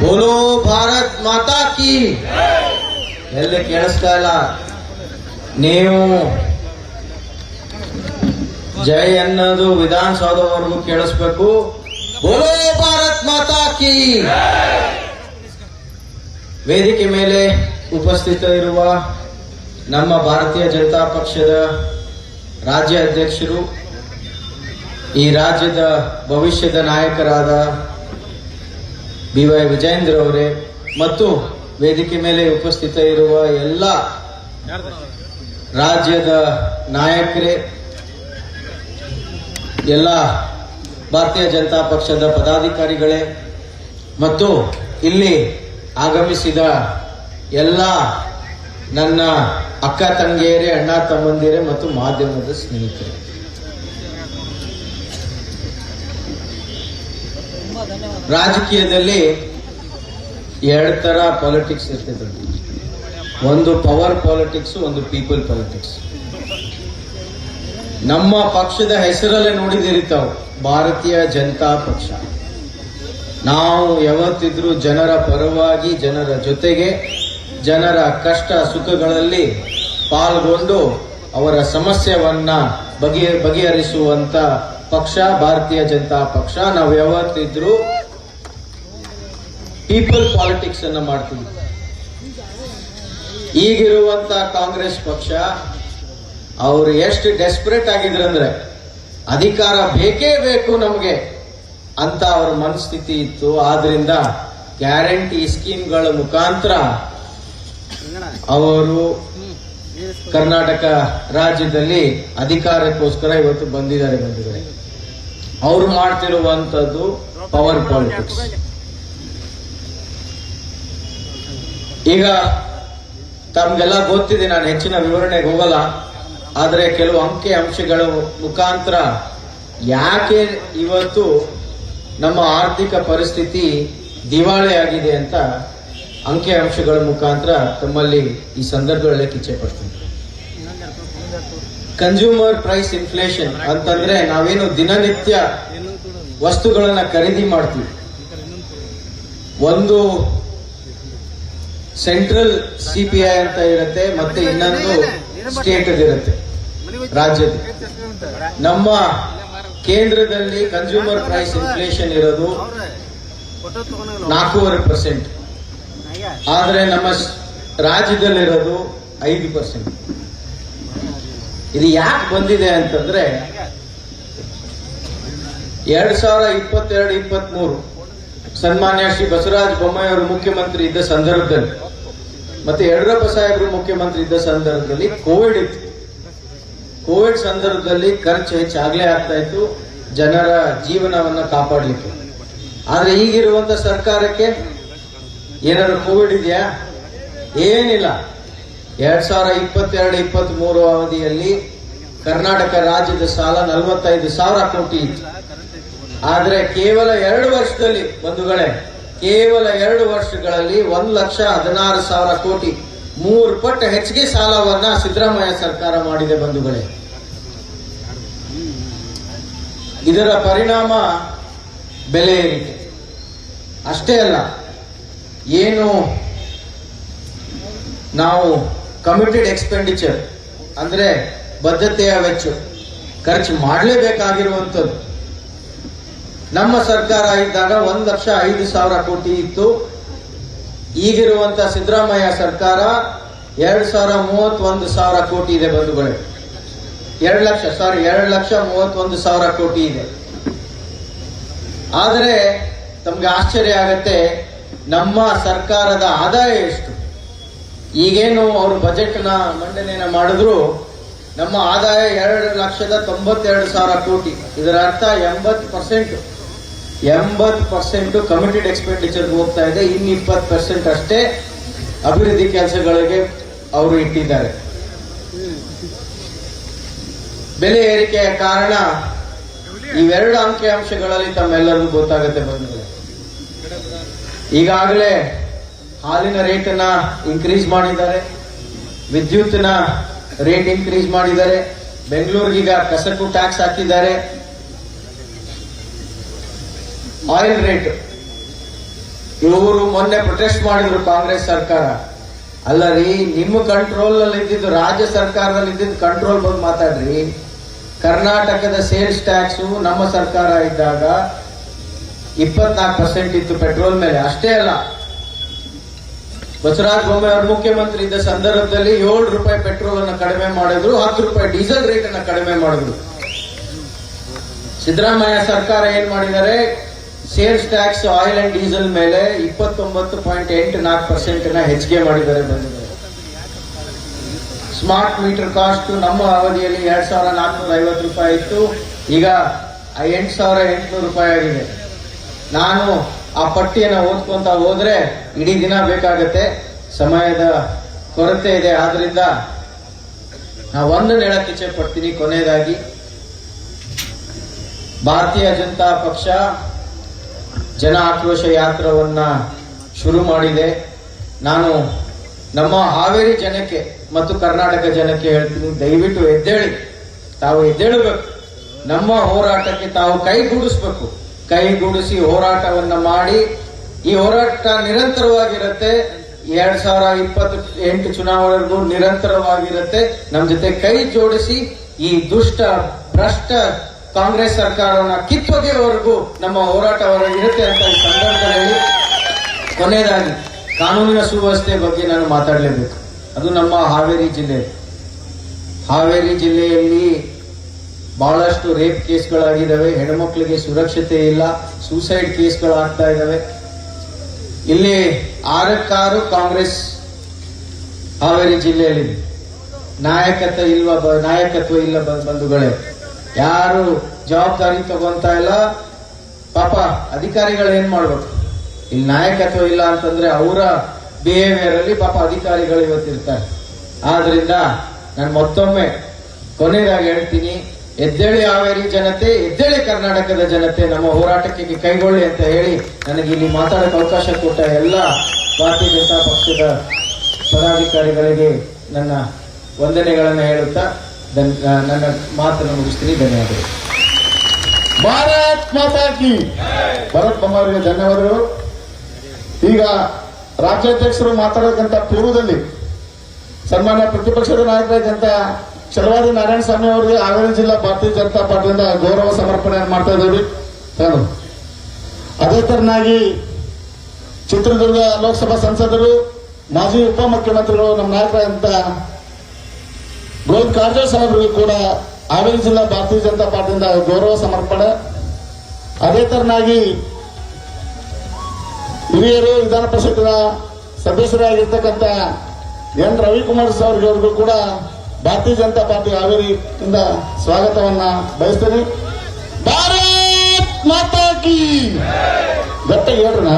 ಬೋಲೋ ಭಾರತ್ ಮಾತಾ ಕಿ. ಎಲ್ಲಿ ಕೇಳಿಸ್ತಾ ಇಲ್ಲ? ನೀವು ಜೈ ಅನ್ನೋದು ವಿಧಾನಸೌಧವರೆಗೂ ಕೇಳಿಸ್ಬೇಕು. ಬೋಲೋ ಭಾರತ್ ಮಾತಾ ಕಿ. ವೇದಿಕೆ ಮೇಲೆ ಉಪಸ್ಥಿತ ಇರುವ ನಮ್ಮ ಭಾರತೀಯ ಜನತಾ ಪಕ್ಷದ ರಾಜ್ಯ ಅಧ್ಯಕ್ಷರು ಈ ರಾಜ್ಯದ ಭವಿಷ್ಯದ ನಾಯಕರಾದ ಬಿ ವೈ ವಿಜಯೇಂದ್ರ ಅವರೇ ಮತ್ತು ವೇದಿಕೆ ಮೇಲೆ ಉಪಸ್ಥಿತ ಇರುವ ಎಲ್ಲ ರಾಜ್ಯದ ನಾಯಕರೇ, ಎಲ್ಲ ಭಾರತೀಯ ಜನತಾ ಪಕ್ಷದ ಪದಾಧಿಕಾರಿಗಳೇ ಮತ್ತು ಇಲ್ಲಿ ಆಗಮಿಸಿದ ಎಲ್ಲ ನನ್ನ ಅಕ್ಕ, ತಂಗಿಯರೇ, ಅಣ್ಣ, ತಮ್ಮಂದಿರೇ ಮತ್ತು ಮಾಧ್ಯಮದ ಸ್ನೇಹಿತರೆ. ರಾಜಕೀಯದಲ್ಲಿ ಎರಡು ತರ ಪಾಲಿಟಿಕ್ಸ್ ಇರ್ತದೆ ಒಂದು ಪವರ್ ಪಾಲಿಟಿಕ್ಸ್ ಒಂದು ಪೀಪಲ್ ಪಾಲಿಟಿಕ್ಸ್ ನಮ್ಮ ಪಕ್ಷದ ಹೆಸರಲ್ಲೇ ನೋಡಿದಿರಿ ತಾವು ಭಾರತೀಯ ಜನತಾ ಪಕ್ಷ. ನಾವು ಯಾವತ್ತಿದ್ರೂ ಜನರ ಪರವಾಗಿ, ಜನರ ಜೊತೆಗೆ, ಜನರ ಕಷ್ಟ ಸುಖಗಳಲ್ಲಿ ಪಾಲ್ಗೊಂಡು ಅವರ ಸಮಸ್ಯೆಯನ್ನ ಬಗೆ ಬಗೆಹರಿಸುವಂತ ಪಕ್ಷ, ಭಾರತೀಯ ಜನತಾ ಪಕ್ಷ. ನಾವು ಯಾವತ್ತಿದ್ರೂ ಪೀಪಲ್ ಪಾಲಿಟಿಕ್ಸ್ ಅನ್ನ ಮಾಡ್ತೀವಿ. ಈಗಿರುವಂತ ಕಾಂಗ್ರೆಸ್ ಪಕ್ಷ, ಅವರು ಎಷ್ಟು ಡೆಸ್ಪರೇಟ್ ಆಗಿದ್ರಂದ್ರೆ ಅಧಿಕಾರ ಬೇಕೇ ಬೇಕು ನಮಗೆ ಅಂತ ಅವ್ರ ಮನಸ್ಥಿತಿ ಇತ್ತು. ಆದ್ರಿಂದ ಗ್ಯಾರಂಟಿ ಸ್ಕೀಮ್ಗಳ ಮುಖಾಂತರ ಅವರು ಕರ್ನಾಟಕ ರಾಜ್ಯದಲ್ಲಿ ಅಧಿಕಾರಕ್ಕೋಸ್ಕರ ಇವತ್ತು ಬಂದಿದ್ದಾರೆ ಬಂದಿದ್ದಾರೆ. ಅವರು ಮಾಡ್ತಿರುವಂತದ್ದು ಪವರ್ ಪಾಲಿಟಿಕ್ಸ್ ಈಗ ತಮ್ಗೆಲ್ಲ ಗೊತ್ತಿದೆ, ನಾನು ಹೆಚ್ಚಿನ ವಿವರಣೆಗೆ ಹೋಗಲ್ಲ. ಆದರೆ ಕೆಲವು ಅಂಕಿ ಅಂಶಗಳ ಮುಖಾಂತರ ಯಾಕೆ ಇವತ್ತು ನಮ್ಮ ಆರ್ಥಿಕ ಪರಿಸ್ಥಿತಿ ದಿವಾಳಿ ಆಗಿದೆ ಅಂತ ಅಂಕಿ ಅಂಶಗಳ ಮುಖಾಂತರ ತಮ್ಮಲ್ಲಿ ಈ ಸಂದರ್ಭಗಳಲ್ಲಿ ಕಿಚ್ಚೆ ಪಡ್ತೀನಿ ಕನ್ಸ್ಯೂಮರ್ ಪ್ರೈಸ್ ಇನ್ಫ್ಲೇಷನ್ ಅಂತಂದ್ರೆ ನಾವೇನು ದಿನನಿತ್ಯ ವಸ್ತುಗಳನ್ನ ಖರೀದಿ ಮಾಡ್ತೀವಿ. ಒಂದು ಸೆಂಟ್ರಲ್ ಸಿಪಿಐ ಅಂತ ಇರುತ್ತೆ, ಮತ್ತೆ ಇನ್ನೊಂದು ಸ್ಟೇಟ್ ಇರುತ್ತೆ ರಾಜ್ಯದ ನಮ್ಮ ಕೇಂದ್ರದಲ್ಲಿ ಕನ್ಸ್ಯೂಮರ್ ಪ್ರೈಸ್ ಇನ್ಫ್ಲೇಷನ್ ಇರೋದು ನಾಲ್ಕೂವರೆ ಪರ್ಸೆಂಟ್ ಆದ್ರೆ ನಮ್ಮ ಸ್- ರಾಜ್ಯದಲ್ಲಿರೋದು ಐದು ಪರ್ಸೆಂಟ್ ಇದು ಯಾಕೆ ಬಂದಿದೆ ಅಂತಂದ್ರೆ, ಎರಡ್ ಸಾವಿರ ಇಪ್ಪತ್ತೆರಡು, ಇಪ್ಪತ್ಮೂರು ಸನ್ಮಾನ್ಯ ಶ್ರೀ ಬಸವರಾಜ ಬೊಮ್ಮಾಯಿ ಅವರು ಮುಖ್ಯಮಂತ್ರಿ ಇದ್ದ ಸಂದರ್ಭದಲ್ಲಿ, ಮತ್ತೆ ಯಡಿಯೂರಪ್ಪ ಸಾಹೇಬರು ಮುಖ್ಯಮಂತ್ರಿ ಇದ್ದ ಸಂದರ್ಭದಲ್ಲಿ ಕೋವಿಡ್ ಇತ್ತು. ಕೋವಿಡ್ ಸಂದರ್ಭದಲ್ಲಿ ಖರ್ಚು ಹೆಚ್ಚಾಗ್ಲೇ ಆಗ್ತಾ ಇತ್ತು, ಜನರ ಜೀವನವನ್ನ ಕಾಪಾಡಲಿಕ್ಕೆ. ಆದ್ರೆ ಈಗಿರುವಂತ ಸರ್ಕಾರಕ್ಕೆ ಏನಾದ್ರು ಕೋವಿಡ್ ಇದೆಯಾ? ಏನಿಲ್ಲ. ಎರಡ್ ಸಾವಿರ ಇಪ್ಪತ್ತೆರಡು ಇಪ್ಪತ್ತ್ ಮೂರು ಅವಧಿಯಲ್ಲಿ ಕರ್ನಾಟಕ ರಾಜ್ಯದ ಸಾಲ ನಲವತ್ತೈದು ಸಾವಿರ ಕೋಟಿ ಇತ್ತು. ಆದ್ರೆ ಕೇವಲ ಎರಡು ವರ್ಷದಲ್ಲಿ ಬಂಧುಗಳೇ, ಕೇವಲ ಎರಡು ವರ್ಷಗಳಲ್ಲಿ ಒಂದು ಲಕ್ಷ ಹದಿನಾರು ಸಾವಿರ ಕೋಟಿ, ಮೂರು ಪಟ್ಟು ಹೆಚ್ಚಿಗೆ ಸಾಲವನ್ನ ಸಿದ್ದರಾಮಯ್ಯ ಸರ್ಕಾರ ಮಾಡಿದೆ ಬಂಧುಗಳೇ. ಇದರ ಪರಿಣಾಮ ಬೆಲೆ ಏರಿಕೆ. ಅಷ್ಟೇ ಅಲ್ಲ, ಏನು ನಾವು ಕಮಿಟೆಡ್ ಎಕ್ಸ್ಪೆಂಡಿಚರ್ ಅಂದ್ರೆ ಬದ್ಧತೆಯ ವೆಚ್ಚ ಖರ್ಚು ಮಾಡಲೇಬೇಕಾಗಿರುವಂಥದ್ದು. ನಮ್ಮ ಸರ್ಕಾರ ಇದ್ದಾಗ ಒಂದು ಲಕ್ಷ ಐದು ಸಾವಿರ ಕೋಟಿ ಇತ್ತು. ಈಗಿರುವಂತ ಸಿದ್ದರಾಮಯ್ಯ ಸರ್ಕಾರ ಎರಡು ಸಾವಿರ ಮೂವತ್ತೊಂದು ಸಾವಿರ ಕೋಟಿ ಇದೆ ಬಂಧುಗಳೇ. ಎರಡು ಲಕ್ಷ ಸಾರಿ ಎರಡು ಲಕ್ಷ ಮೂವತ್ತೊಂದು ಸಾವಿರ ಕೋಟಿ ಇದೆ. ಆದರೆ ತಮ್ಗೆ ಆಶ್ಚರ್ಯ ಆಗತ್ತೆ, ನಮ್ಮ ಸರ್ಕಾರದ ಆದಾಯ ಎಷ್ಟು? ಈಗೇನು ಅವರು ಬಜೆಟ್ನ ಮಂಡನೆಯನ್ನು ಮಾಡಿದ್ರು, ನಮ್ಮ ಆದಾಯ ಎರಡು ಲಕ್ಷದ ತೊಂಬತ್ತೆರಡು ಸಾವಿರ ಕೋಟಿ. ಇದರ ಅರ್ಥ ಎಂಬತ್ತು ಪರ್ಸೆಂಟ್. ಎಂಬತ್ತು ಪರ್ಸೆಂಟ್ ಕಮಿಟೆಡ್ ಎಕ್ಸ್ಪೆಂಡಿಚರ್ ಹೋಗ್ತಾ ಇದೆ. ಇನ್ನು ಇಪ್ಪತ್ತು ಪರ್ಸೆಂಟ್ ಅಷ್ಟೇ ಅಭಿವೃದ್ಧಿ ಕೆಲಸಗಳಿಗೆ ಅವರು ಇಟ್ಟಿದ್ದಾರೆ. ಬೆಲೆ ಏರಿಕೆಯ ಕಾರಣ ಇವೆರಡು ಅಂಕಿ ಅಂಶಗಳಲ್ಲಿ ತಮ್ಮೆಲ್ಲರಿಗೂ ಗೊತ್ತಾಗುತ್ತೆ ಬಂದ್ರೆ ಈಗಾಗಲೇ ಹಾಲಿನ ರೇಟನ್ನ ಇನ್ಕ್ರೀಸ್ ಮಾಡಿದ್ದಾರೆ. ವಿದ್ಯುತ್ನ ರೇಟ್ ಇನ್ಕ್ರೀಸ್ ಮಾಡಿದ್ದಾರೆ. ಬೆಂಗಳೂರಿಗೀಗ ಕಸಕು ಟ್ಯಾಕ್ಸ್ ಹಾಕಿದ್ದಾರೆ. Oil rate. ಇವರು ಮೊನ್ನೆ ಪ್ರೊಟೆಸ್ಟ್ ಮಾಡಿದ್ರು ಕಾಂಗ್ರೆಸ್ ಸರ್ಕಾರ. ಅಲ್ಲ ರೀ ನಿಮ್ಮ ಕಂಟ್ರೋಲ್ ಅಲ್ಲಿ ಇದ್ದಿದ್ದು ರಾಜ್ಯ ಸರ್ಕಾರದಲ್ಲಿ ಇದ್ದಿದ್ದು ಕಂಟ್ರೋಲ್ ಬಗ್ಗೆ ಮಾತಾಡ್ರಿ. ಕರ್ನಾಟಕದ ಸೇಲ್ಸ್ ಟ್ಯಾಕ್ಸ್ ನಮ್ಮ ಸರ್ಕಾರ ಇದ್ದಾಗ ಇಪ್ಪತ್ನಾಲ್ಕು ಪರ್ಸೆಂಟ್ ಇತ್ತು ಪೆಟ್ರೋಲ್ ಮೇಲೆ. ಅಷ್ಟೇ ಅಲ್ಲ. ಬಸವರಾಜ ಬೊಮ್ಮಾಯಿ ಅವರು ಮುಖ್ಯಮಂತ್ರಿ ಇದ್ದ ಸಂದರ್ಭದಲ್ಲಿ ಏಳು ರೂಪಾಯಿ ಪೆಟ್ರೋಲ್ ಅನ್ನು ಕಡಿಮೆ ಮಾಡಿದ್ರು, ಹತ್ತು ರೂಪಾಯಿ ಡೀಸೆಲ್ ರೇಟ್ ಅನ್ನು ಕಡಿಮೆ ಮಾಡಿದ್ರು. ಸಿದ್ದರಾಮಯ್ಯ ಸರ್ಕಾರ ಏನ್ ಮಾಡಿದ್ದಾರೆ? Sales tax, oil and diesel ಮೇಲೆ ಇಪ್ಪತ್ತೊಂಬತ್ತು ಪಾಯಿಂಟ್ ಎಂಟು ನಾಲ್ಕು ಪರ್ಸೆಂಟ್ ಹೆಚ್ಚಿಗೆ ಮಾಡಿದ್ದಾರೆ ಸ್ಮಾರ್ಟ್ ಮೀಟರ್ ಕಾಸ್ಟ್ ನಮ್ಮ ಅವಧಿಯಲ್ಲಿ ಎರಡ್ ಸಾವಿರ ನಾಲ್ಕುನೂರ ಐವತ್ತು ರೂಪಾಯಿ ಇತ್ತು. ಈಗ ಎಂಟು ಸಾವಿರ ಎಂಟುನೂರು ರೂಪಾಯಿ ಆಗಿದೆ. ನಾನು ಆ ಪಟ್ಟಿಯನ್ನು ಓದ್ಕೊಂತ ಹೋದ್ರೆ ಇಡೀ ದಿನ ಬೇಕಾಗತ್ತೆ. ಸಮಯದ ಕೊರತೆ ಇದೆ. ಆದ್ರಿಂದ ನಾ ಒಂದು ಹೇಳಕ್ ಇಚ್ಛೆ ಪಡ್ತೀನಿ ಕೊನೆಯದಾಗಿ. ಭಾರತೀಯ ಜನತಾ ಪಕ್ಷ ಜನ ಆಕ್ರೋಶ ಯಾತ್ರವನ್ನ ಶುರು ಮಾಡಿದೆ. ನಾನು ನಮ್ಮ ಹಾವೇರಿ ಜನಕ್ಕೆ ಮತ್ತು ಕರ್ನಾಟಕ ಜನಕ್ಕೆ ಹೇಳ್ತೀನಿ, ದಯವಿಟ್ಟು ಎದ್ದೇಳಿ. ತಾವು ಎದ್ದೇಳಬೇಕು. ನಮ್ಮ ಹೋರಾಟಕ್ಕೆ ತಾವು ಕೈಗೂಡಿಸ್ಬೇಕು ಕೈಗೂಡಿಸಿ ಹೋರಾಟವನ್ನ ಮಾಡಿ, ಈ ಹೋರಾಟ ನಿರಂತರವಾಗಿರುತ್ತೆ. ಎರಡ್ ಸಾವಿರ ಇಪ್ಪತ್ತು ಎಂಟು ಚುನಾವಣೆಗೂ ನಿರಂತರವಾಗಿರುತ್ತೆ. ನಮ್ಮ ಜೊತೆ ಕೈ ಜೋಡಿಸಿ, ಈ ದುಷ್ಟ, ಭ್ರಷ್ಟ ಕಾಂಗ್ರೆಸ್ ಸರ್ಕಾರವನ್ನ ಕಿತ್ತೊಗೆಯವರೆಗೂ ನಮ್ಮ ಹೋರಾಟ ಇರುತ್ತೆ ಅಂತ ಈ ಸಂದರ್ಭದಲ್ಲಿ ಕೊನೆಯದಾಗಿ ಕಾನೂನಿನ ಸುವ್ಯವಸ್ಥೆ ಬಗ್ಗೆ ನಾನು ಮಾತಾಡಲೇಬೇಕು. ಅದು ನಮ್ಮ ಹಾವೇರಿ ಜಿಲ್ಲೆ. ಹಾವೇರಿ ಜಿಲ್ಲೆಯಲ್ಲಿ ಬಹಳಷ್ಟು ರೇಪ್ ಕೇಸ್ಗಳಾಗಿದ್ದಾವೆ. ಹೆಣ್ಮಕ್ಳಿಗೆ ಸುರಕ್ಷತೆ ಇಲ್ಲ. ಸೂಸೈಡ್ ಕೇಸ್ಗಳಾಗ್ತಾ ಇದ್ದಾವೆ. ಇಲ್ಲಿ ಆರಕ್ಕಾರು ಕಾಂಗ್ರೆಸ್ ಹಾವೇರಿ ಜಿಲ್ಲೆಯಲ್ಲಿ ನಾಯಕತ್ವ ಇಲ್ವಾ ನಾಯಕತ್ವ ಇಲ್ಲ ಬಂಧುಗಳೇ. ಯಾರು ಜವಾಬ್ದಾರಿ ತಗೊಂತ ಇಲ್ಲ, ಪಾಪ ಅಧಿಕಾರಿಗಳು ಏನ್ ಮಾಡ್ಬೇಕು? ಇಲ್ಲಿ ನಾಯಕತ್ವ ಇಲ್ಲ ಅಂತಂದ್ರೆ ಅವರ ಬಿಹೇವಿಯರ್ ಅಲ್ಲಿ ಪಾಪ ಅಧಿಕಾರಿಗಳು ಇವತ್ತಿರ್ತಾರೆ. ಆದ್ರಿಂದ ನಾನು ಮತ್ತೊಮ್ಮೆ ಕೊನೆಯದಾಗಿ ಹೇಳ್ತೀನಿ, ಎದ್ದೇಳಿ ಹಾವೇರಿ ಜನತೆ, ಎದ್ದೇಳಿ ಕರ್ನಾಟಕದ ಜನತೆ, ನಮ್ಮ ಹೋರಾಟಕ್ಕೆ ಕೈಗೊಳ್ಳಿ ಅಂತ ಹೇಳಿ ನನಗೆ ಇಲ್ಲಿ ಮಾತಾಡಕ್ಕೆ ಅವಕಾಶ ಕೊಟ್ಟ ಎಲ್ಲ ಭಾರತೀಯ ಜನತಾ ಪಕ್ಷದ ಪದಾಧಿಕಾರಿಗಳಿಗೆ ನನ್ನ ವಂದನೆಗಳನ್ನು ಹೇಳುತ್ತಾ ನನ್ನ ಮಾತನ್ನು ಮುಗಿಸ್ತೀನಿ ಧನ್ಯವಾದಗಳು ಭಾರತ್ ಮಾತಾಕಿ ಭರತ್ ಬೊಮ್ಮಾರಿಗೆ ಧನ್ಯವಾದಗಳು. ಈಗ ರಾಜ್ಯಾಧ್ಯಕ್ಷರು ಮಾತಾಡೋಕ್ಕಂತ ಪೂರ್ವದಲ್ಲಿ ಸನ್ಮಾನ್ಯ ಪ್ರತಿಪಕ್ಷದ ನಾಯಕರಾದಂತ ಚಲವಾದಿ ನಾರಾಯಣ ಸ್ವಾಮಿ ಅವರಿಗೆ ಹಾವೇರಿ ಜಿಲ್ಲಾ ಭಾರತೀಯ ಜನತಾ ಪಾರ್ಟಿಯಿಂದ ಗೌರವ ಸಮರ್ಪಣೆ ಮಾಡ್ತಾ ಇದ್ದೀವಿ. ಅದೇ ತರನಾಗಿ ಚಿತ್ರದುರ್ಗ ಲೋಕಸಭಾ ಸಂಸದರು, ಮಾಜಿ ಉಪಮುಖ್ಯಮಂತ್ರಿಗಳು, ನಮ್ಮ ನಾಯಕರಾದಂತ ಗೋವಿಂದ ಕಾರಜೋಳ ಕೂಡ ಹಾವೇರಿ ಜಿಲ್ಲಾ ಭಾರತೀಯ ಜನತಾ ಪಾರ್ಟಿಯಿಂದ ಗೌರವ ಸಮರ್ಪಣೆ. ಅದೇ ತರನಾಗಿ ಹಿರಿಯರು, ವಿಧಾನ ಪರಿಷತ್ತಿನ ಸದಸ್ಯರಾಗಿರ್ತಕ್ಕಂಥ ಎನ್ ರವಿಕುಮಾರ್ ಸಾವ್ರಿಗೆ ಅವ್ರಿಗೂ ಕೂಡ ಭಾರತೀಯ ಜನತಾ ಪಾರ್ಟಿ ಹಾವೇರಿಯಿಂದ ಸ್ವಾಗತವನ್ನ ಬಯಸ್ತೇನೆ. ಭಾರತ್ ಮಾತಾ ಕಿ! ಗಟ್ಟ ಹೇಳ್ರಣ